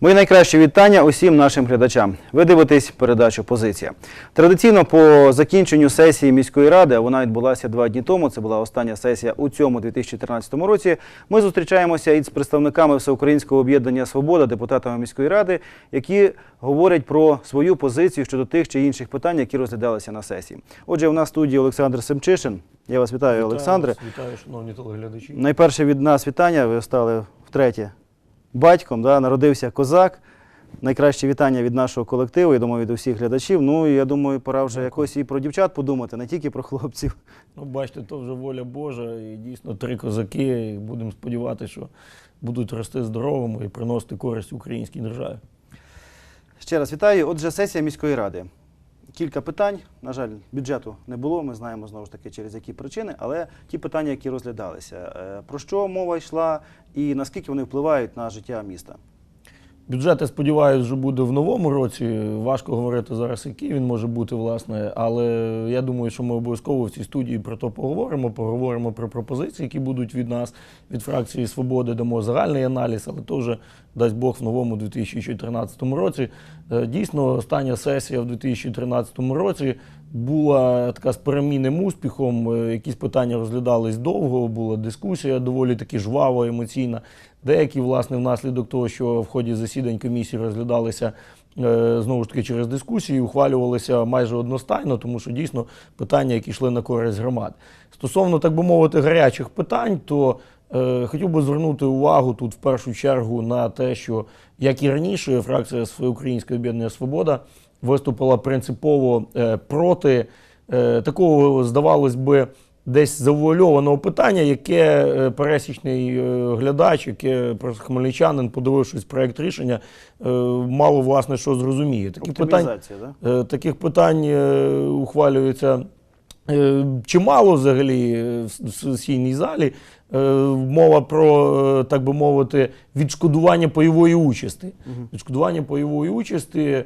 Мої найкращі вітання усім нашим глядачам. Ви дивитесь передачу Позиція. Традиційно по закінченню сесії міської ради, а вона відбулася два дні тому. Це була остання сесія у цьому 2013 році. Ми зустрічаємося із представниками Всеукраїнського об'єднання Свобода, депутатами міської ради, які говорять про свою позицію щодо тих чи інших питань, які розглядалися на сесії. Отже, у нас в студії Олександр Семчишин. Я вас вітаю, Олександре. Вітаю, вас, вітаю, шановні телеглядачі. Найперше від нас вітання. Ви стали втретє батьком, да, народився козак. Найкраще вітання від нашого колективу, я думаю, від усіх глядачів. Ну і я думаю, пора вже якось і про дівчат подумати, не тільки про хлопців. Ну, бачите, то вже воля Божа, і дійсно три козаки. І будемо сподіватися, що будуть рости здоровими і приносити користь українській державі. Ще раз вітаю. Отже, сесія міської ради. Кілька питань. На жаль, бюджету не було. Ми знаємо знову ж таки через які причини, але ті питання, які розглядалися. Е, Про що мова йшла і наскільки вони впливають на життя міста? Бюджет, я сподіваюся, вже буде в новому році. Важко говорити зараз, який він може бути, власне. Але я думаю, що ми обов'язково в цій студії про то поговоримо. Поговоримо про пропозиції, які будуть від нас, від фракції Свободи, дамо загальний аналіз, але вже дасть Бог в новому 2014 році. Е, Дійсно, остання сесія в 2013 році була така з перемінним успіхом. Е, Якісь питання розглядались довго, була дискусія доволі таки жвава, емоційна. Деякі, власне, внаслідок того, що в ході засідань комісії розглядалися е, знову ж таки через дискусії, ухвалювалися майже одностайно, тому що дійсно питання, які йшли на користь громад. Стосовно, так би мовити, гарячих питань, то е, хотів би звернути увагу тут в першу чергу на те, що як і раніше, фракція Всеукраїнське об'єднання Свобода виступила принципово е, проти е, такого, здавалось би, десь завуальованого питання, яке е, пересічний глядач, яке просто хмельничанин, подивившись проект рішення, мало власне що зрозуміє. Питання, Оптимізація, да? Таких питань ухвалюється чимало взагалі в сесійній залі. Мова про, так би мовити, відшкодування пайової участі. Відшкодування пайової участі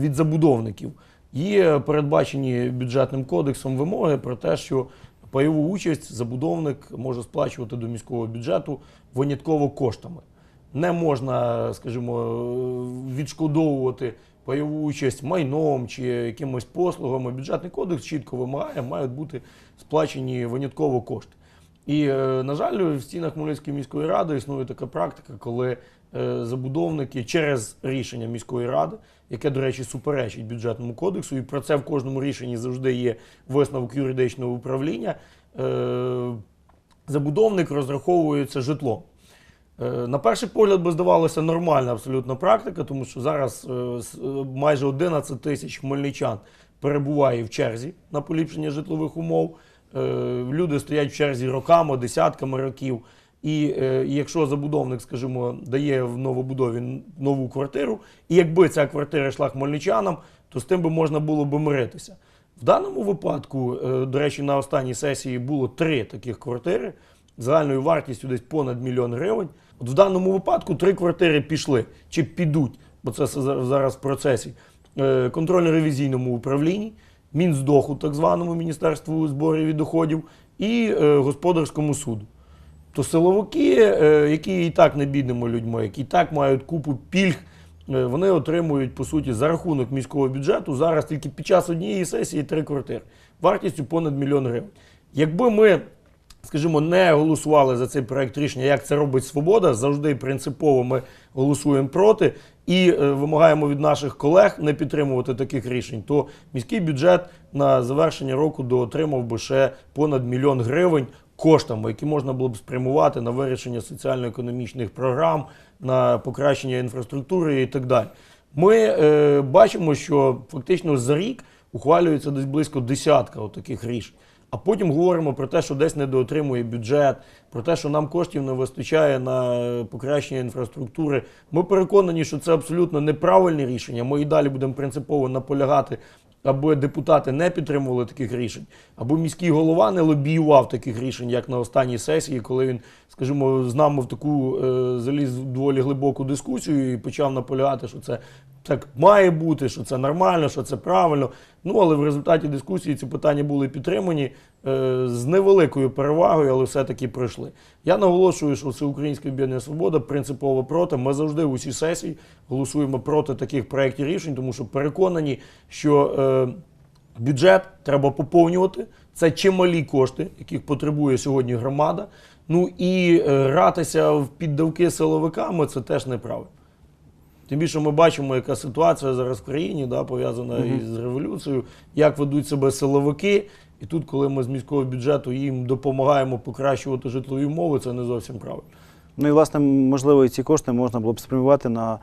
від забудовників. Є передбачені бюджетним кодексом вимоги про те, що пайову участь забудовник може сплачувати до міського бюджету винятково коштами не можна, скажімо, відшкодовувати пайову участь майном чи якимось послугами. Бюджетний кодекс чітко вимагає, мають бути сплачені винятково кошти. І, е, на жаль, в стінах Хмельницької міської ради існує така практика, коли е, забудовники через рішення міської ради, яке, до речі, суперечить бюджетному кодексу, і про це в кожному рішенні завжди є висновок юридичного управління. е, Забудовник розраховується житлом. Е, На перший погляд би здавалося нормальна абсолютно практика, тому що зараз е, е, майже 11 тисяч хмельничан перебуває в черзі на поліпшення житлових умов. Е, Люди стоять в черзі роками, десятками років. І е, і якщо забудовник, скажімо, дає в новобудові нову квартиру, і якби ця квартира йшла хмельничанам, то з тим би можна було би миритися. В даному випадку, е, до речі, на останній сесії було три таких квартири загальною вартістю десь понад мільйон гривень. От в даному випадку три квартири пішли чи підуть, бо це за- зараз в процесі. е, Контрольно-ревізійному управлінні, Мінздоху, так званому Міністерству зборів і доходів, і господарському суду. То силовики, е, які і так не бідними людьми, які і так мають купу пільг, е, вони отримують по суті за рахунок міського бюджету зараз тільки під час однієї сесії три квартири вартістю понад мільйон гривень. Якби ми, скажімо, не голосували за цей проект рішення, як це робить свобода, завжди принципово ми голосуємо проти і е, вимагаємо від наших колег не підтримувати таких рішень, то міський бюджет на завершення року доотримав би ще понад мільйон гривень коштами, які можна було б спрямувати на вирішення соціально-економічних програм, на покращення інфраструктури і так далі. Ми е, бачимо, що фактично за рік ухвалюється десь близько десятка таких рішень. А потім говоримо про те, що десь недоотримує бюджет, про те, що нам коштів не вистачає на покращення інфраструктури. Ми переконані, що це абсолютно неправильне рішення. Ми і далі будемо принципово наполягати, аби депутати не підтримували таких рішень, або міський голова не лобіював таких рішень, як на останній сесії, коли він, скажімо, з нами в таку е, заліз доволі глибоку дискусію і почав наполягати, що це так має бути, що це нормально, що це правильно. Ну, але в результаті дискусії ці питання були підтримані е, з невеликою перевагою, але все-таки пройшли. Я наголошую, що Всеукраїнська об'єднання Свобода принципово проти. Ми завжди в усі сесії голосуємо проти таких проєктів рішень, тому що переконані, що е, бюджет треба поповнювати. Це чималі кошти, яких потребує сьогодні громада. Ну і е, гратися в піддавки силовиками це теж неправильно. Тим більше ми бачимо, яка ситуація зараз в країні, да, пов'язана із революцією, як ведуть себе силовики. І тут, коли ми з міського бюджету їм допомагаємо покращувати житлові умови, це не зовсім правильно. Ну і власне, можливо, і ці кошти можна було б спрямувати на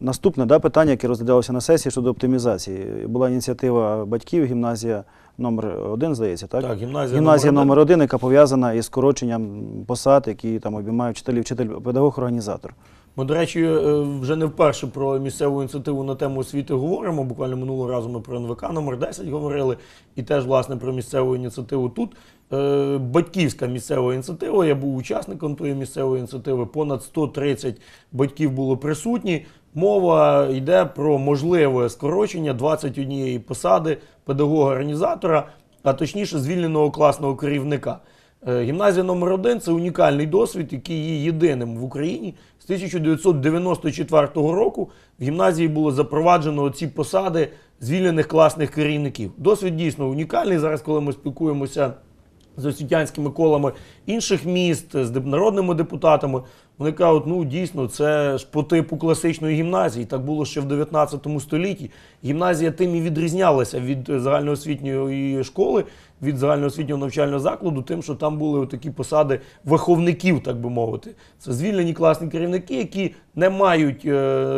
наступне да, питання, яке розглядалося на сесії щодо оптимізації. Була ініціатива батьків, гімназія номер 1 здається, так? Так, гімназія, Гімназія номер номер один, яка пов'язана із скороченням посад, які там обіймають вчителі, вчитель, педагог, організатор. Ми, до речі, е, вже не вперше про місцеву ініціативу на тему освіти говоримо. Буквально минулого разу ми про НВК номер 10 говорили, і теж власне про місцеву ініціативу тут. Е, Батьківська місцева ініціатива. Я був учасником тої місцевої ініціативи. Понад 130 батьків було присутні. Мова йде про можливе скорочення 21 посади педагога-організатора, а точніше звільненого класного керівника. Е, Гімназія номер 1 це унікальний досвід, який є єдиним в Україні. З 1994 року в гімназії було запроваджено ці посади звільнених класних керівників. Досвід дійсно унікальний. Зараз, коли ми спілкуємося з освітянськими колами інших міст, з народними депутатами, вони кажуть, ну дійсно, це ж по типу класичної гімназії. Так було ще в 19 столітті. Гімназія тим і відрізнялася від загальноосвітньої школи, від загальноосвітнього навчального закладу, тим, що там були такі посади виховників, так би мовити. Це звільнені класні керівники, які не мають е,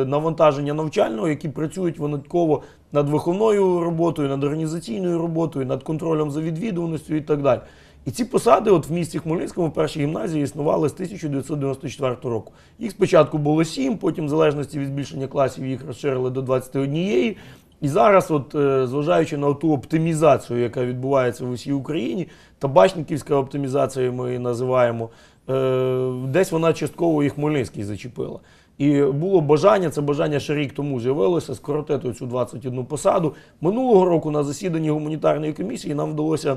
навантаження навчального, які працюють винятково над виховною роботою, над організаційною роботою, над контролем за відвідуваністю і так далі. І ці посади, от в місті Хмельницькому, в першій гімназії існували з 1994 року. Їх спочатку було сім, потім, в залежності від збільшення класів, їх розширили до 21. І зараз, от, е, зважаючи на ту оптимізацію, яка відбувається в усій Україні, табачниківська оптимізація, ми її називаємо, е, десь вона частково і Хмельницький зачепила. І було бажання, це бажання ще рік тому з'явилося, скоротити цю 21 посаду. Минулого року на засіданні гуманітарної комісії нам вдалося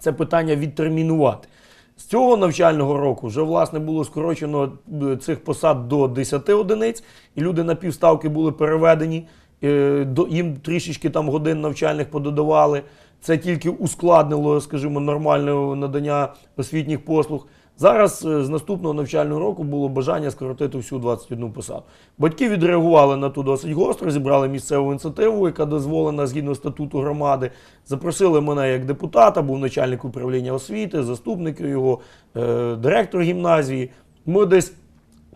це питання відтермінувати. З цього навчального року вже власне було скорочено е, цих посад до 10 одиниць, і люди на півставки були переведені. е, Їм трішечки там годин навчальних пододавали. Це тільки ускладнило, скажімо, нормальне надання освітніх послуг. Зараз е, з наступного навчального року було бажання скоротити всю 21 посаду. Батьки відреагували на ту досить гостро, зібрали місцеву ініціативу, яка дозволена згідно статуту громади. Запросили мене як депутата, був начальник управління освіти, заступник його, е, директор гімназії. Ми десь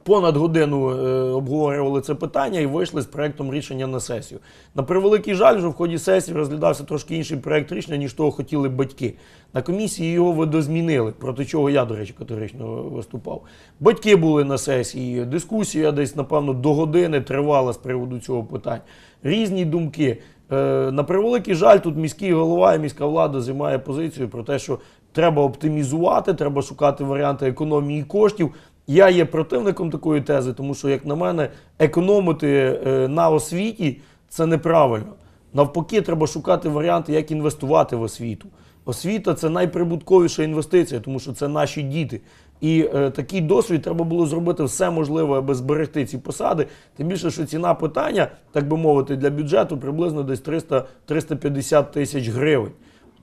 понад годину е, обговорювали це питання і вийшли з проектом рішення на сесію. На превеликий жаль, вже в ході сесії розглядався трошки інший проект рішення, ніж того хотіли батьки. На комісії його видозмінили, проти чого я, до речі, категорично виступав. Батьки були на сесії, дискусія десь, напевно, до години тривала з приводу цього питання. Різні думки. Е, На превеликий жаль, тут міський голова і міська влада займає позицію про те, що треба оптимізувати, треба шукати варіанти економії коштів. Я є противником такої тези, тому що, як на мене, економити е, на освіті це неправильно. Навпаки, треба шукати варіанти, як інвестувати в освіту. Освіта це найприбутковіша інвестиція, тому що це наші діти. І е, такий досвід треба було зробити все можливе, аби зберегти ці посади. Тим більше, що ціна питання, так би мовити, для бюджету приблизно десь 300-350 тисяч гривень.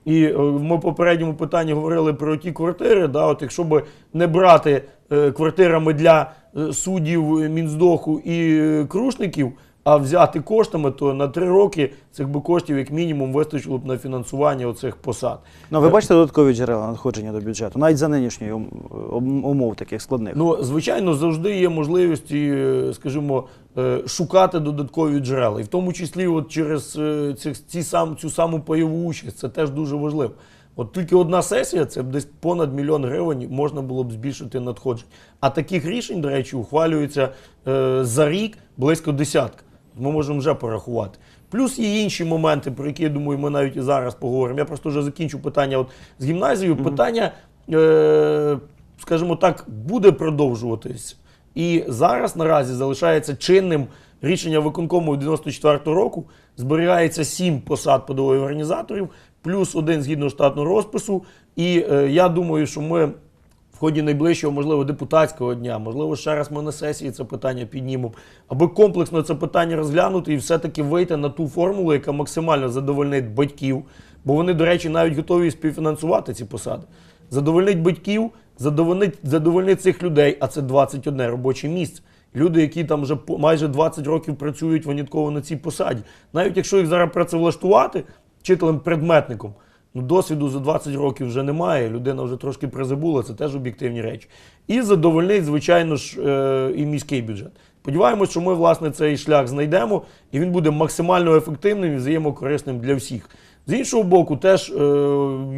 І е, ми в попередньому питанні говорили про ті квартири. Да, от якщо б не брати е, квартирами для е, суддів Мінздоху і крушників, а взяти коштами, то на три роки цих би коштів як мінімум вистачило б на фінансування оцих посад. Ну, ви бачите додаткові джерела надходження до бюджету, навіть за нинішньої ум- ум- умов таких складних. Ну, звичайно, завжди є можливість, е, скажімо, е, шукати додаткові джерела. І в тому числі от через е, ці сам, цю саму пайову участь. Це теж дуже важливо. От тільки одна сесія, це б десь понад мільйон гривень можна було б збільшити надходжень. А таких рішень, до речі, ухвалюється е, за рік близько десятка. Ми можемо вже порахувати. Плюс є інші моменти, про які я думаю, ми навіть і зараз поговоримо. Я просто вже закінчу питання от з гімназією. Питання, е, скажімо так, буде продовжуватись. І зараз наразі залишається чинним рішення виконкому 94-го року зберігається 7 посад подових організаторів, плюс один згідно штатного розпису. І е, я думаю, що ми ході найближчого, можливо, депутатського дня, можливо, ще раз ми на сесії це питання піднімемо, аби комплексно це питання розглянути і все-таки вийти на ту формулу, яка максимально задовольнить батьків, бо вони, до речі, навіть готові співфінансувати ці посади. Задовольнить батьків, задовольнить, задовольнить цих людей, а це 21 робоче місце. Люди, які там вже майже 20 років працюють винятково на цій посаді. Навіть якщо їх зараз працевлаштувати вчителем-предметником, ну досвіду за 20 років вже немає. Людина вже трошки призабула, це теж об'єктивні речі. І задовольнить, звичайно ж, е, і міський бюджет. Сподіваємось, що ми власне цей шлях знайдемо, і він буде максимально ефективним і взаємокорисним для всіх. З іншого боку, теж е,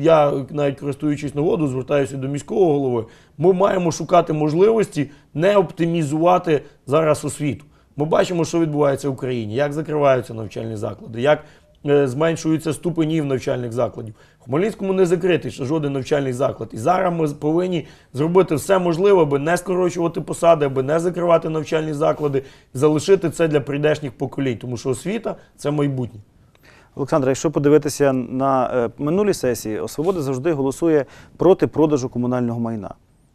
я, навіть користуючись нагодою, звертаюся до міського голови. Ми маємо шукати можливості не оптимізувати зараз освіту. Ми бачимо, що відбувається в Україні, як закриваються навчальні заклади, як зменшуються ступенів навчальних закладів. В Хмельницькому не закритий ще жоден навчальний заклад. І зараз ми повинні зробити все можливе, аби не скорочувати посади, аби не закривати навчальні заклади, залишити це для прийдешніх поколінь, тому що освіта це майбутнє. Олександра, якщо подивитися на е, минулі сесії, «Свобода» завжди голосує проти продажу комунального майна.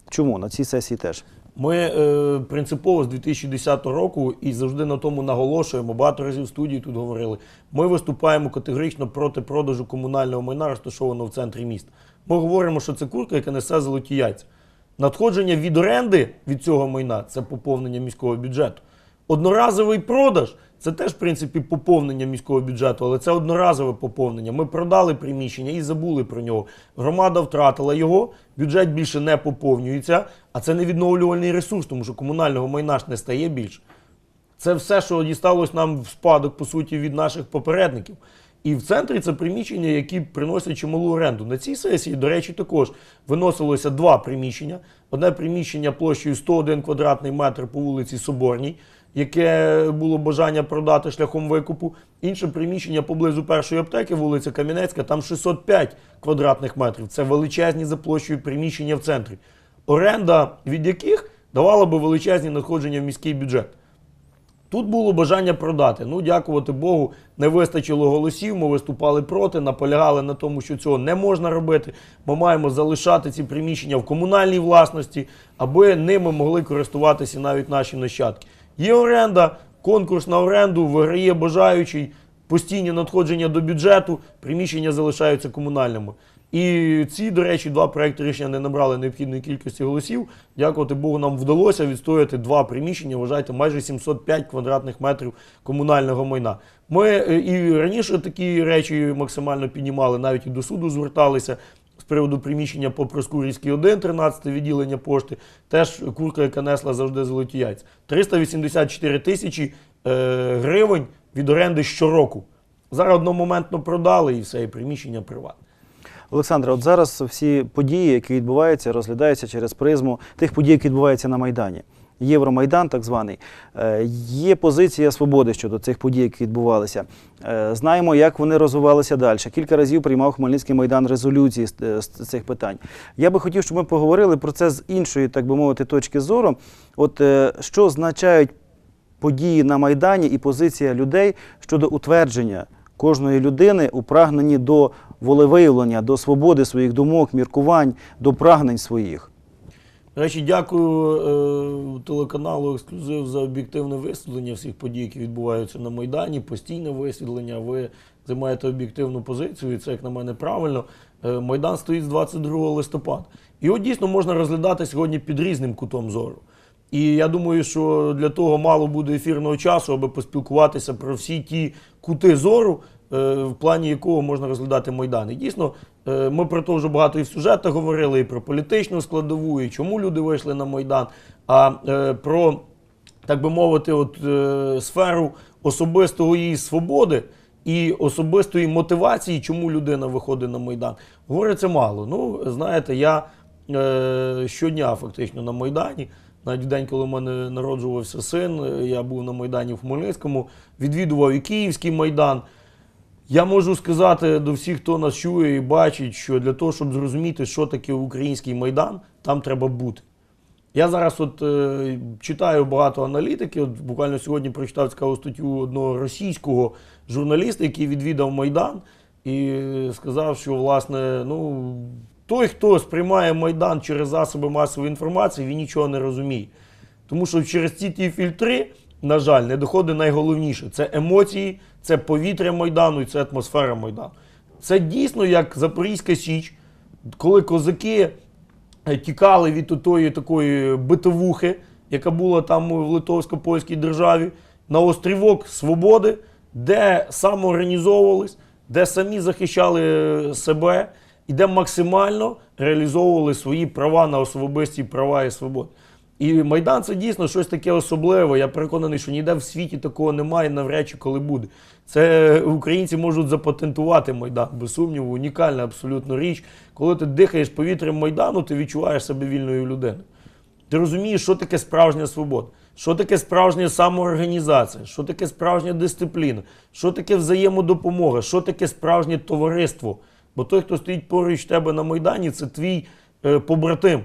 Чому? На цій сесії теж. Ми е, принципово з 2010 року і завжди на тому наголошуємо. Багато разів в студії тут говорили. Ми виступаємо категорично проти продажу комунального майна, розташованого в центрі міста. Ми говоримо, що це курка, яка несе золоті яйця. Надходження від оренди від цього майна це поповнення міського бюджету. Одноразовий продаж це теж, в принципі, поповнення міського бюджету, але це одноразове поповнення. Ми продали приміщення і забули про нього. Громада втратила його, бюджет більше не поповнюється, а це не відновлювальний ресурс, тому що комунального майна ж не стає більше. Це все, що дісталось нам в спадок, по суті, від наших попередників. І в центрі це приміщення, які приносять чималу оренду. На цій сесії, до речі, також виносилося два приміщення. Одне приміщення площею 101 квадратний метр по вулиці Соборній, яке було бажання продати шляхом викупу. Інше приміщення поблизу першої аптеки, вулиця Кам'янецька, там 605 квадратних метрів. Це величезні за площею приміщення в центрі. Оренда від яких давала би величезні надходження в міський бюджет. Тут було бажання продати. Ну, дякувати Богу, не вистачило голосів. Ми виступали проти, наполягали на тому, що цього не можна робити. Ми маємо залишати ці приміщення в комунальній власності, аби ними могли користуватися навіть наші нащадки. Є оренда, конкурс на оренду, виграє бажаючий, постійні надходження до бюджету, приміщення залишаються комунальними. І ці, до речі, два проекти рішення не набрали необхідної кількості голосів. Дякувати Богу, нам вдалося відстояти два приміщення, вважайте, майже 705 квадратних метрів комунального майна. Ми е, і раніше такі речі максимально піднімали, навіть і до суду зверталися. Приводу приміщення по Проскурівській 1, 13 відділення пошти, теж курка, яка несла завжди золоті яйця. 384 тисячі е, гривень від оренди щороку. Зараз одномоментно продали і все, і приміщення приватне. Олександре, от зараз всі події, які відбуваються, розглядаються через призму тих подій, які відбуваються на Майдані. Євромайдан, так званий, Е, є позиція свободи щодо цих подій, які відбувалися. Е, Знаємо, як вони розвивалися далі. Кілька разів приймав Хмельницький майдан резолюції з, е, цих питань. Я би хотів, щоб ми поговорили про це з іншої, так би мовити, точки зору. От що означають події на Майдані і позиція людей щодо утвердження кожної людини у прагненні до волевиявлення, до свободи своїх думок, міркувань, до прагнень своїх. Речі, дякую е, телеканалу Ексклюзив за об'єктивне висвітлення всіх подій, які відбуваються на Майдані, постійне висвітлення. Ви займаєте об'єктивну позицію, і це, як на мене, правильно. Е, Майдан стоїть з 22 листопада. Його дійсно можна розглядати сьогодні під різним кутом зору. І я думаю, що для того мало буде ефірного часу, аби поспілкуватися про всі ті кути зору, в плані якого можна розглядати Майдан. І дійсно, е, ми про те вже багато і в сюжетах говорили, і про політичну складову, і чому люди вийшли на Майдан, а е, про, так би мовити, от, е, сферу особистого її свободи. І особистої мотивації, чому людина виходить на Майдан, говориться мало. Ну, знаєте, я е, щодня фактично на Майдані. Навіть в день, коли в мене народжувався син, е, я був на Майдані в Хмельницькому, відвідував і Київський Майдан. Я можу сказати до всіх, хто нас чує і бачить, що для того, щоб зрозуміти, що таке український майдан, там треба бути. Я зараз от е, читаю багато аналітики. От буквально сьогодні прочитав цікаву статтю одного російського журналіста, який відвідав Майдан, і сказав, що власне, ну той, хто сприймає Майдан через засоби масової інформації, він нічого не розуміє. Тому що через ці ті фільтри, на жаль, не доходить найголовніше: це емоції, це повітря Майдану і це атмосфера Майдану. Це дійсно як Запорізька Січ, коли козаки е, тікали від тої такої битовухи, яка була там в Литовсько-Польській державі, на острівок свободи, де самоорганізовувались, де самі захищали е, себе і де максимально реалізовували свої права на особисті права і свободи. І Майдан це дійсно щось таке особливе. Я переконаний, що ніде в світі такого немає, навряд чи коли буде. Це українці можуть запатентувати Майдан, без сумніву, унікальна абсолютно річ. Коли ти дихаєш повітрям Майдану, ти відчуваєш себе вільною людиною. Ти розумієш, що таке справжня свобода, що таке справжня самоорганізація, що таке справжня дисципліна, що таке взаємодопомога, що таке справжнє товариство. Бо той, хто стоїть поруч тебе на Майдані, це твій е, побратим,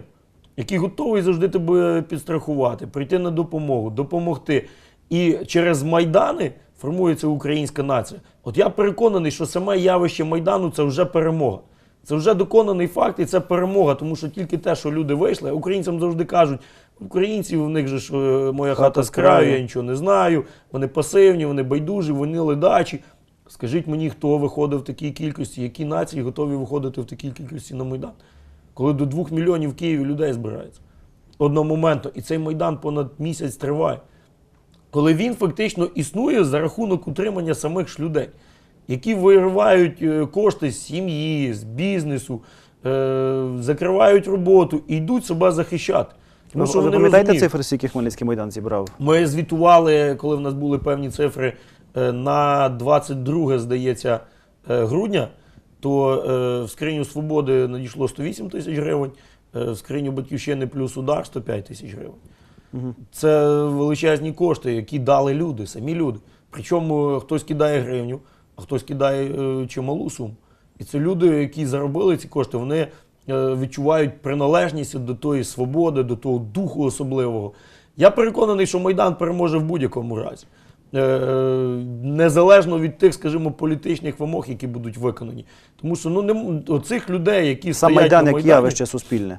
який готовий завжди тебе підстрахувати, прийти на допомогу, допомогти. І через Майдани формується українська нація. От я переконаний, що саме явище Майдану це вже перемога. Це вже доконаний факт, і це перемога, тому що тільки те, що люди вийшли, українцям завжди кажуть, українці в них же ж е, моя хата, Хата з краю. я нічого не знаю, вони пасивні, вони байдужі, вони ледачі. Скажіть мені, хто виходив в такій кількості, які нації готові виходити в такій кількості на Майдан? Коли до двох мільйонів в Києві людей збирається одномоментно, і цей Майдан понад місяць триває. Коли він фактично існує за рахунок утримання самих ж людей, які виривають е, кошти з сім'ї, з бізнесу, е, закривають роботу і йдуть себе захищати. Тому що ви пам'ятаєте цифри, скільки Хмельницький Майдан зібрав? Ми звітували, коли в нас були певні цифри е, на 22, здається, грудня, то е, в скриню свободи надійшло 108 тисяч гривень, е, в скриню батьківщини плюс удар 105 тисяч гривень. Це величезні кошти, які дали люди, самі люди. Причому хтось кидає гривню, а хтось кидає е, чималу суму. І це люди, які заробили ці кошти, вони відчувають приналежність до тої свободи, до того духу особливого. Я переконаний, що Майдан переможе в будь-якому разі. Е, Незалежно від тих, скажімо, політичних вимог, які будуть виконані. Тому що ну, не, оцих людей, які Сам стоять Майдан на як явище суспільне.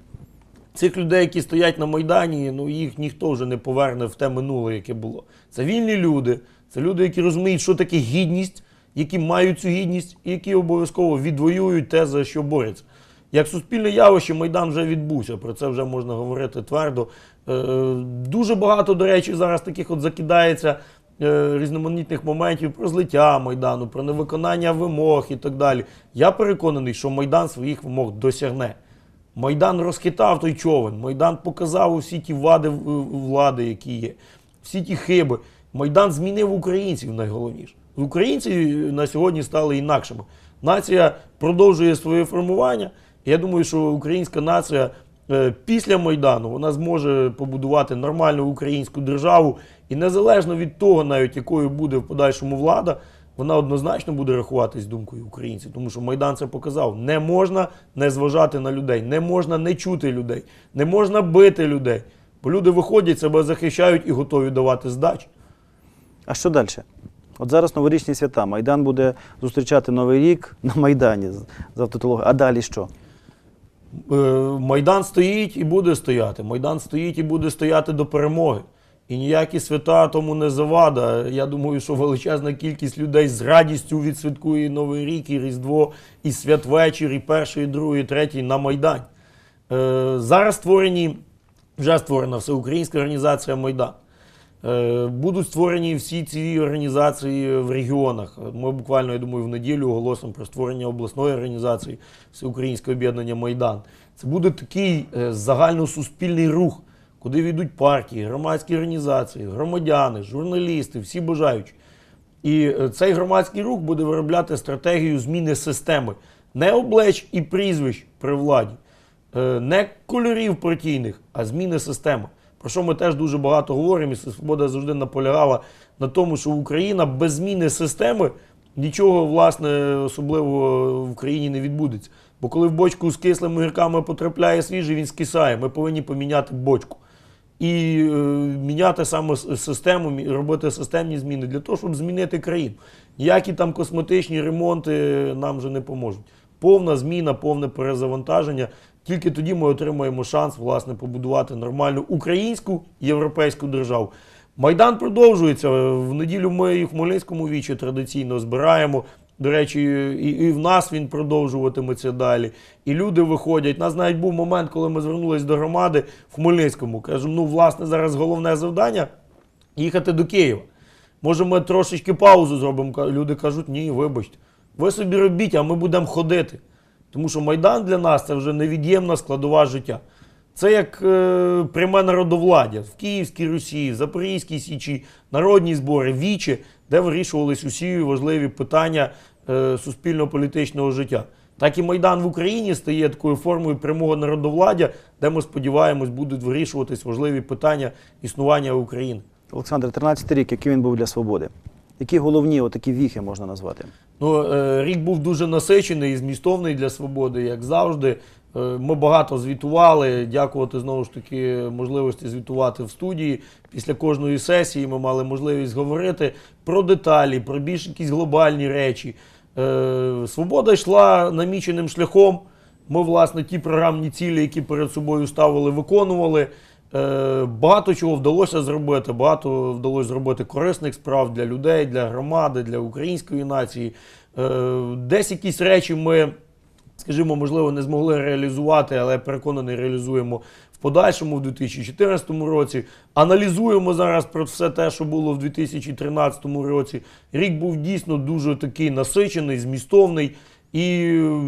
Цих людей, які стоять на Майдані, ну їх ніхто вже не поверне в те минуле, яке було. Це вільні люди, це люди, які розуміють, що таке гідність, які мають цю гідність, і які обов'язково відвоюють те, за що борються. Як суспільне явище, Майдан вже відбувся, про це вже можна говорити твердо. Е, дуже багато, до речі, зараз таких от закидається е, різноманітних моментів про злиття Майдану, про невиконання вимог і так далі. Я переконаний, що Майдан своїх вимог досягне. Майдан розхитав той човен, Майдан показав усі ті вади влади, які є, всі ті хиби. Майдан змінив українців найголовніше. Українці на сьогодні стали інакшими. Нація продовжує своє формування. Я думаю, що українська нація е, після Майдану вона зможе побудувати нормальну українську державу. І незалежно від того, навіть якою буде в подальшому влада, вона однозначно буде рахуватись думкою українців, тому що Майдан це показав. Не можна не зважати на людей, не можна не чути людей, не можна бити людей. Бо люди виходять, себе захищають і готові давати здачі. А що далі? От зараз новорічні свята. Майдан буде зустрічати Новий рік на Майдані з- з автотологією. А далі що? Е, Майдан стоїть і буде стояти. Майдан стоїть і буде стояти до перемоги. І ніякі свята тому не завада. Я думаю, що величезна кількість людей з радістю відсвяткує Новий рік, і Різдво, і святвечір, і перший, і другий, і третій на Майдані. Е, Зараз створені, вже створена всеукраїнська організація Майдан. Е, Будуть створені всі ці організації в регіонах. Ми буквально, я думаю, в неділю оголосимо про створення обласної організації Всеукраїнське об'єднання Майдан. Це буде такий е, загальносуспільний рух, куди війдуть партії, громадські організації, громадяни, журналісти, всі бажаючі. І е, цей громадський рух буде виробляти стратегію зміни системи, не облеч і прізвищ при владі, е, не кольорів партійних, а зміни системи. Про що ми теж дуже багато говоримо, і Свобода завжди наполягала на тому, що Україна без зміни системи нічого власне особливого в країні не відбудеться. Бо коли в бочку з кислими гірками потрапляє свіжий, він скисає. Ми повинні поміняти бочку. І е, міняти саме систему, робити системні зміни для того, щоб змінити країну. Ніякі там косметичні ремонти нам вже не поможуть. Повна зміна, повне перезавантаження. Тільки тоді ми отримаємо шанс власне побудувати нормальну українську європейську державу. Майдан продовжується. В неділю ми і в Хмельницькому вічі традиційно збираємо. До речі, і, і в нас він продовжуватиметься далі. І люди виходять. У нас навіть був момент, коли ми звернулись до громади в Хмельницькому. Кажемо, ну, власне, зараз головне завдання їхати до Києва. Може, ми трошечки паузу зробимо. Люди кажуть, ні, вибачте. Ви собі робіть, а ми будемо ходити. Тому що Майдан для нас це вже невід'ємна складова життя. Це як е, пряме народовладдя в Київській Русі, Запорізькій Січі, народні збори, вічі, де вирішувались усі важливі питання е, суспільно-політичного життя. Так і Майдан в Україні стає такою формою прямого народовладдя, де ми сподіваємось, будуть вирішуватись важливі питання існування України. Олександр, 13 рік, який він був для свободи. Які головні отакі віхи можна назвати? Ну, е, рік був дуже насичений і змістовний для свободи, як завжди. Е, Ми багато звітували. Дякувати знову ж таки можливості звітувати в студії. Після кожної сесії ми мали можливість говорити про деталі, про більш якісь глобальні речі. Е, Свобода йшла наміченим шляхом. Ми, власне, ті програмні цілі, які перед собою ставили, виконували. Е, Багато чого вдалося зробити, багато вдалося зробити корисних справ для людей, для громади, для української нації. Е, Десь якісь речі ми, скажімо, можливо, не змогли реалізувати, але переконаний, реалізуємо в подальшому, в 2014 році. Аналізуємо зараз про все те, що було в 2013 році. Рік був дійсно дуже такий насичений, змістовний. І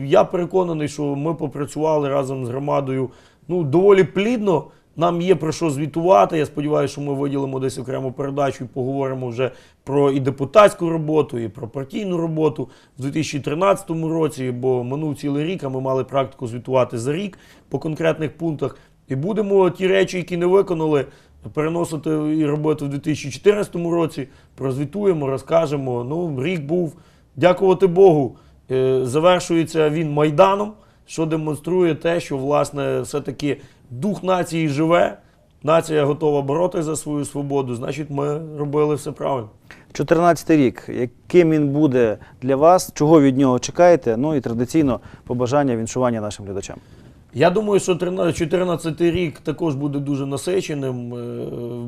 я переконаний, що ми попрацювали разом з громадою ну, доволі плідно. Нам є про що звітувати. Я сподіваюся, що ми виділимо десь окрему передачу і поговоримо вже про і депутатську роботу, і про партійну роботу в 2013 році, бо минув цілий рік, а ми мали практику звітувати за рік по конкретних пунктах. І будемо ті речі, які не виконали, переносити і робити в 2014 році. Прозвітуємо, розкажемо. Ну, рік був, дякувати Богу, е, завершується він майданом, що демонструє те, що власне все-таки дух нації живе. Нація готова боротися за свою свободу. Значить, ми робили все правильно. 14 рік, яким він буде для вас, чого від нього чекаєте? Ну і традиційно побажання віншування нашим глядачам. Я думаю, що 2014 рік також буде дуже насиченим. Е,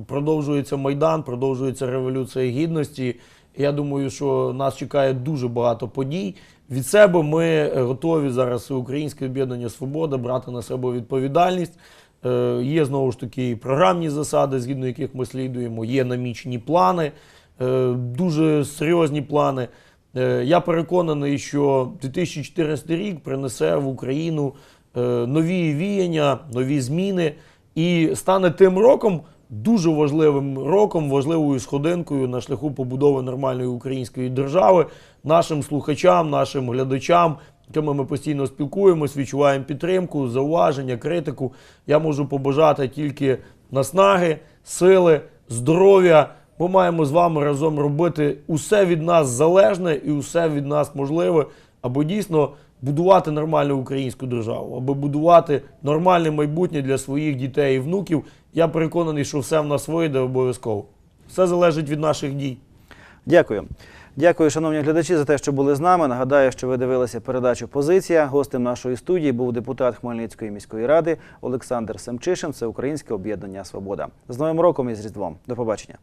Продовжується Майдан, продовжується Революція Гідності. Я думаю, що нас чекає дуже багато подій. Від себе ми готові зараз Українське об'єднання Свобода брати на себе відповідальність. Е, Є знову ж таки програмні засади, згідно яких ми слідуємо, є намічені плани, е, дуже серйозні плани. Е, Я переконаний, що 2014 рік принесе в Україну нові віяння, нові зміни і стане тим роком, дуже важливим роком, важливою сходинкою на шляху побудови нормальної української держави, нашим слухачам, нашим глядачам, якими ми постійно спілкуємось, відчуваємо підтримку, зауваження, критику. Я можу побажати тільки наснаги, сили, здоров'я. Ми маємо з вами разом робити усе від нас залежне і усе від нас можливе, аби дійсно будувати нормальну українську державу, аби будувати нормальне майбутнє для своїх дітей і внуків. Я переконаний, що все в нас вийде обов'язково. Все залежить від наших дій. Дякую. Дякую, шановні глядачі, за те, що були з нами. Нагадаю, що ви дивилися передачу Позиція. Гостем нашої студії був депутат Хмельницької міської ради Олександр Семчишин. Це Українське об'єднання Свобода. З Новим роком і з Різдвом. До побачення.